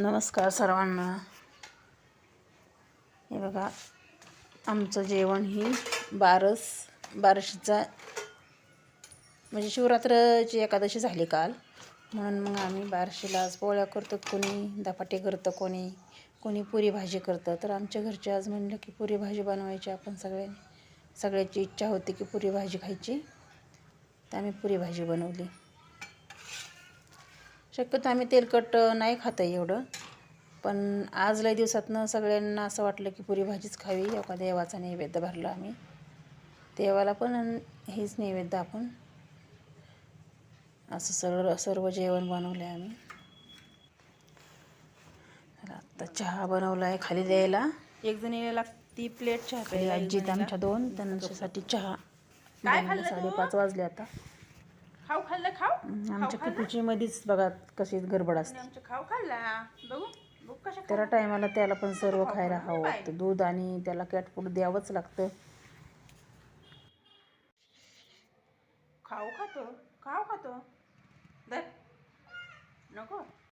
नमस्कार सर्वांना. हे बघा आमचं जेवण ही बारस बारशीचा म्हणजे शिवरात्रची एकादशी झाली काल. म्हणून मग आम्ही बारशीला आज पोळ्या करतो कोणी धपाटे करतं कोणी कोणी पुरी भाजी करतं. तर आमच्या घरचे आज म्हणलं की पुरी भाजी बनवायची. आपण सगळ्यांनी सगळ्याची इच्छा होती की पुरी भाजी खायची. तर आम्ही पुरी भाजी बनवली. शक्यतो आम्ही तेलकट नाही खात आहे एवढं. पण आज लय दिवसातनं सगळ्यांना असं वाटलं की पुरी भाजीच खावी एका देवाचा नैवेद्य भरला आम्ही. देवाला पण हेच नैवेद्य आपण. असं सर्व सर्व जेवण बनवलं आहे आम्ही आत्ता चहा बनवला आहे खाली द्यायला. एक जण यायला लागती प्लेट चहा आजीत आमच्या दोन त्यांच्यासाठी चहा. तू? साडेपाच वाजले आता. खाऊ खाल्लं खाऊ? आमच्या किटूची मध्येच बघा कशी गडबड असते. आमचं खाऊ खाल्ला. बघू बघू कशा त्याला टायमाला त्याला पण सर्व खायला हवं वाटतं. दूध आणि त्याला कॅटफूड द्यावंच लागतं. खाऊ खातो खाऊ खातो. दर नको.